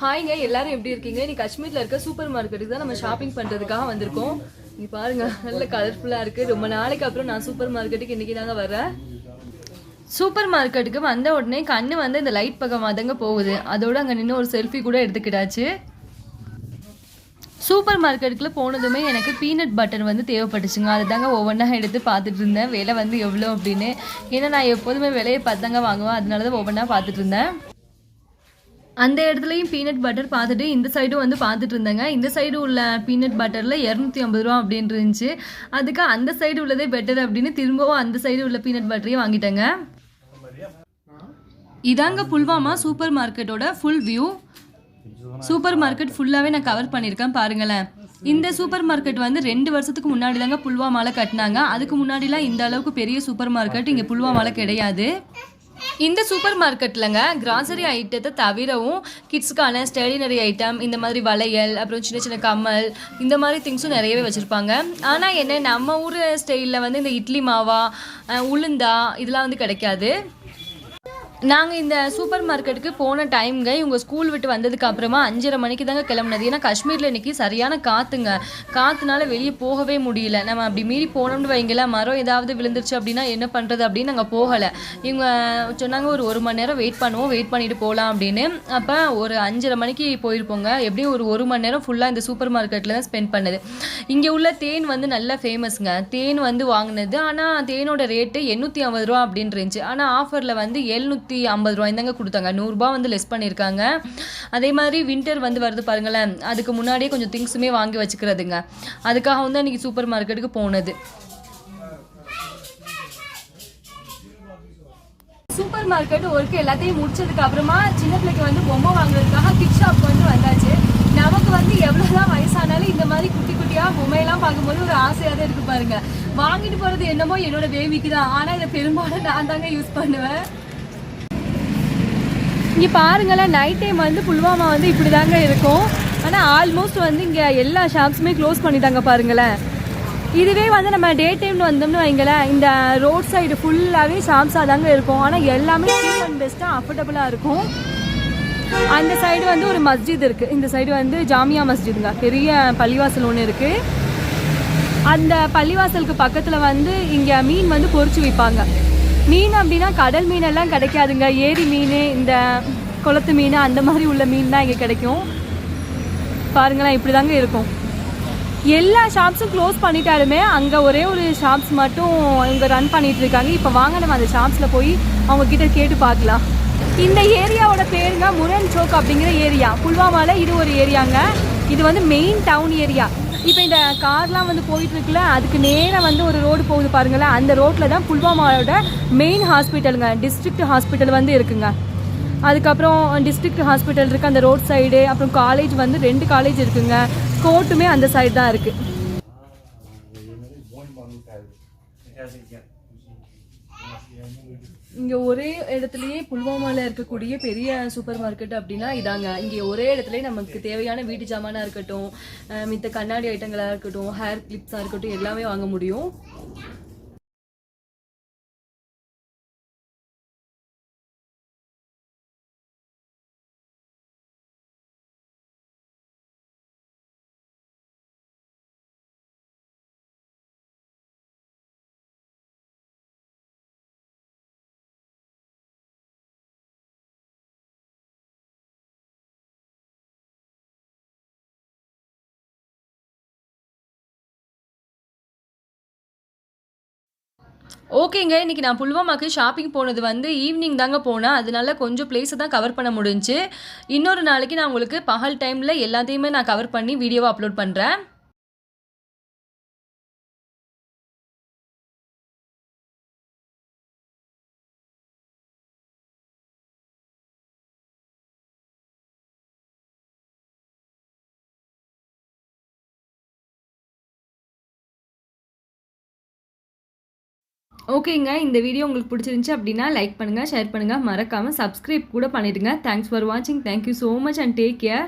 ஹாய்ங்க எல்லாரும் எப்படி இருக்கீங்க? நீ காஷ்மீர்ல இருக்க சூப்பர் மார்க்கெட்டுக்கு தான் நம்ம ஷாப்பிங் பண்றதுக்காக வந்திருக்கோம். நீ பாருங்க நல்ல கலர்ஃபுல்லா இருக்கு. ரொம்ப நாளைக்கு அப்புறம் நான் சூப்பர் மார்க்கெட்டுக்கு இன்னைக்கு தாங்க வரேன் சூப்பர் மார்க்கெட்டுக்கு வந்த உடனே கண்ணு வந்து இந்த லைட் பக்கம் தாங்க போகுது. அதோட அங்கே நின்று ஒரு செல்ஃபி கூட எடுத்துக்கிட்டாச்சு. சூப்பர் மார்க்கெட்டுக்குள்ள போனதுமே எனக்கு பீனட் பட்டர் வந்து தேவைப்பட்டுச்சுங்க. அதை தாங்க ஒவ்வொன்றா எடுத்து பார்த்துட்டு இருந்தேன். விலை வந்து எவ்வளோ அப்படின்னு. ஏன்னா நான் எப்போதுமே விலையை பார்த்தாங்க வாங்குவேன். அதனால தான் ஒவ்வொன்றா பார்த்துட்டு இருந்தேன். அந்த இடத்துலையும் பீனட் பட்டர் பார்த்துட்டு இந்த சைடும் வந்து பார்த்துட்டு இருந்தேங்க. இந்த சைடு உள்ள பீனட் பட்டரில் இரநூத்தி ஐம்பது ரூபா அப்படின்னு இருந்துச்சு. அதுக்கு அந்த சைடு உள்ளதே பெட்டர் அப்படின்னு திரும்பவும் அந்த சைடு உள்ள பீனட் பட்டரையும் வாங்கிட்டேங்க. இதாங்க புல்வாமா சூப்பர் மார்க்கெட்டோட ஃபுல் வியூ சூப்பர் மார்க்கெட் ஃபுல்லாகவே நான் கவர் பண்ணியிருக்கேன் பாருங்களேன். இந்த சூப்பர் மார்க்கெட் வந்து ரெண்டு வருஷத்துக்கு முன்னாடி தாங்க புல்வாமாவில் கட்டினாங்க. அதுக்கு முன்னாடிலாம் இந்த அளவுக்கு பெரிய சூப்பர் மார்க்கெட் இங்கே புல்வாமாவில் கிடையாது. இந்த சூப்பர் மார்க்கெட்லங்க கிராசரி ஐட்டத்தை தவிரவும் கிட்ஸுக்கான ஸ்டேடினரி ஐட்டம் இந்த மாதிரி வளையல் அப்புறம் சின்ன சின்ன கம்மல் இந்த மாதிரி திங்ஸும் நிறையவே வச்சுருப்பாங்க. ஆனால் என்ன நம்ம ஊர் ஸ்டைலில் வந்து இந்த இட்லி மாவா உளுந்தா இதெல்லாம் வந்து கிடைக்காது. நாங்கள் இந்த சூப்பர் மார்க்கெட்டுக்கு போன டைம்ங்க இவங்க ஸ்கூல் விட்டு வந்ததுக்கு அப்புறமா அஞ்சரை மணிக்கு தாங்க கிளம்புனது. ஏன்னா காஷ்மீரில் இன்னைக்கு சரியான காற்றுங்க காற்றுனால வெளியே போகவே முடியல. நம்ம அப்படி மீறி போனோம்னு வைங்களேன் மரம் ஏதாவது விழுந்துருச்சு அப்படின்னா என்ன பண்ணுறது அப்படின்னு நாங்கள் போகலை. இவங்க சொன்னாங்க ஒரு ஒரு மணி நேரம் வெயிட் பண்ணுவோம் வெயிட் பண்ணிட்டு போகலாம் அப்படின்னு. அப்போ ஒரு அஞ்சரை மணிக்கு போயிருப்போங்க. எப்படியும் ஒரு ஒரு மணி நேரம் ஃபுல்லாக இந்த சூப்பர் மார்க்கெட்டில் தான் ஸ்பெண்ட் பண்ணது. இங்கே உள்ள தேன் வந்து நல்லா ஃபேமஸ்ங்க தேன் வந்து வாங்கினது. ஆனால் தேனோட ரேட்டு எண்ணூற்றி ஐம்பது ரூபா அப்படின்னு இருந்துச்சு. ஆனால் ஆஃபரில் வந்து எழுநூற்றி நூற்றி ஐம்பது ரூபாய் தாங்க கொடுத்தாங்க. நூறுரூபா வந்து லெஸ் பண்ணியிருக்காங்க அதே மாதிரி வின்டர் வந்து வருது பாருங்களேன். அதுக்கு முன்னாடியே கொஞ்சம் திங்ஸுமே வாங்கி வச்சுக்கிறதுங்க. அதுக்காக வந்து அன்றைக்கி சூப்பர் மார்க்கெட்டுக்கு போனது. சூப்பர் மார்க்கெட் ஒர்க்கு எல்லாத்தையும் முடிச்சதுக்கு அப்புறமா சின்ன பிள்ளைக்கு வந்து பொம்மை வாங்குறதுக்காக கிட் ஷாப் வந்து வந்தாச்சு. நமக்கு வந்து எவ்வளோதான் வயசானாலும் இந்த மாதிரி குட்டி குட்டியாக பொம்மையெல்லாம் பார்க்கும்போது ஒரு ஆசையாக தான் இருக்கு பாருங்க. வாங்கிட்டு போகிறது என்னமோ என்னோட பேபிக்கு தான். ஆனால் இதை பெரும்பாலும் நான் தாங்க யூஸ் பண்ணுவேன். இங்கே பாருங்களேன் நைட் டைம் வந்து புல்வாமா வந்து இப்படி தாங்க இருக்கும். ஆனால் ஆல்மோஸ்ட் வந்து இங்கே எல்லா ஷாப்ஸுமே க்ளோஸ் பண்ணிட்டாங்க பாருங்களேன். இதுவே வந்து நம்ம டே டைம்னு வந்தோம்னு வைங்களேன் இந்த ரோட் சைடு ஃபுல்லாகவே ஷாப்ஸாக தாங்க இருக்கும். ஆனால் எல்லாமே சீப் அண்ட் பெஸ்ட்டாக அஃபோர்டபுளாக இருக்கும். அந்த சைடு வந்து ஒரு மஸ்ஜித் இருக்குது இந்த சைடு வந்து ஜாமியா மஸ்ஜிதுங்க பெரிய பள்ளிவாசல் ஒன்று இருக்குது அந்த பள்ளிவாசலுக்கு பக்கத்தில் வந்து இங்கே மீன் வந்து பொறிச்சு விற்பாங்க மீன் அப்படின்னா கடல் மீன் எல்லாம் கிடைக்காதுங்க. ஏரி மீன் இந்த குளத்து மீன் அந்த மாதிரி உள்ள மீன் தான் இங்கே கிடைக்கும். பாருங்களேன் இப்படி தாங்க இருக்கும். எல்லா ஷாப்ஸும் க்ளோஸ் பண்ணிட்டாலுமே அங்கே ஒரே ஒரு ஷாப்ஸ் மட்டும் இவங்க ரன் பண்ணிட்டு இருக்காங்க இப்போ வாங்க நம்ம அந்த ஷாப்ஸில் போய் அவங்க கிட்ட கேட்டு பார்க்கலாம். இந்த ஏரியாவோட பேருங்க முரன் சோக் அப்படிங்கிற ஏரியா. புல்வாமால இது ஒரு ஏரியாங்க. இது வந்து மெயின் டவுன் ஏரியா இப்போ இந்த கார்லாம் வந்து போயிட்டு இருக்குல்ல அதுக்கு நேராக வந்து ஒரு ரோடு போகுது பாருங்களேன். அந்த ரோட்டில் தான் புல்வாமாவோட மெயின் ஹாஸ்பிட்டலுங்க டிஸ்ட்ரிக்ட் ஹாஸ்பிட்டல் வந்து இருக்குங்க. அதுக்கப்புறம் டிஸ்ட்ரிக்ட் ஹாஸ்பிட்டல் இருக்குது அந்த ரோட் சைடு அப்புறம் காலேஜ் வந்து ரெண்டு காலேஜ் இருக்குங்க. கோர்ட்டுமே அந்த சைடு தான் இருக்குது இங்கே ஒரே இடத்துலயே புல்வாமாவில் இருக்கக்கூடிய பெரிய சூப்பர் மார்க்கெட் அப்படின்னா இதாங்க. இங்கே ஒரே இடத்துலயே நமக்கு தேவையான வீட்டு ஜாமானாக இருக்கட்டும் மித்த கண்ணாடி ஐட்டங்களாக இருக்கட்டும் ஹேர் கிளிப்ஸாக இருக்கட்டும் எல்லாமே வாங்க முடியும். ஓகேங்க இன்றைக்கி நான் புல்வாமாக்கு ஷாப்பிங் போனது வந்து ஈவினிங் தாங்க போனேன். அதனால கொஞ்சம் பிளேஸை தான் கவர் பண்ண முடிஞ்சு. இன்னொரு நாளைக்கு நான் உங்களுக்கு பகல் டைமில் எல்லாத்தையுமே நான் கவர் பண்ணி வீடியோவை அப்லோட் பண்ணுறேன் ஓகேங்க இந்த வீடியோ உங்களுக்கு பிடிச்சிருந்துச்சு அப்படின்னா லைக் பண்ணுங்கள் ஷேர் பண்ணுங்கள் மறக்காமல் சப்ஸ்கிரைப் கூட பண்ணிடுங்க. தேங்க்ஸ் ஃபார் வாட்சிங் thank you so much and take care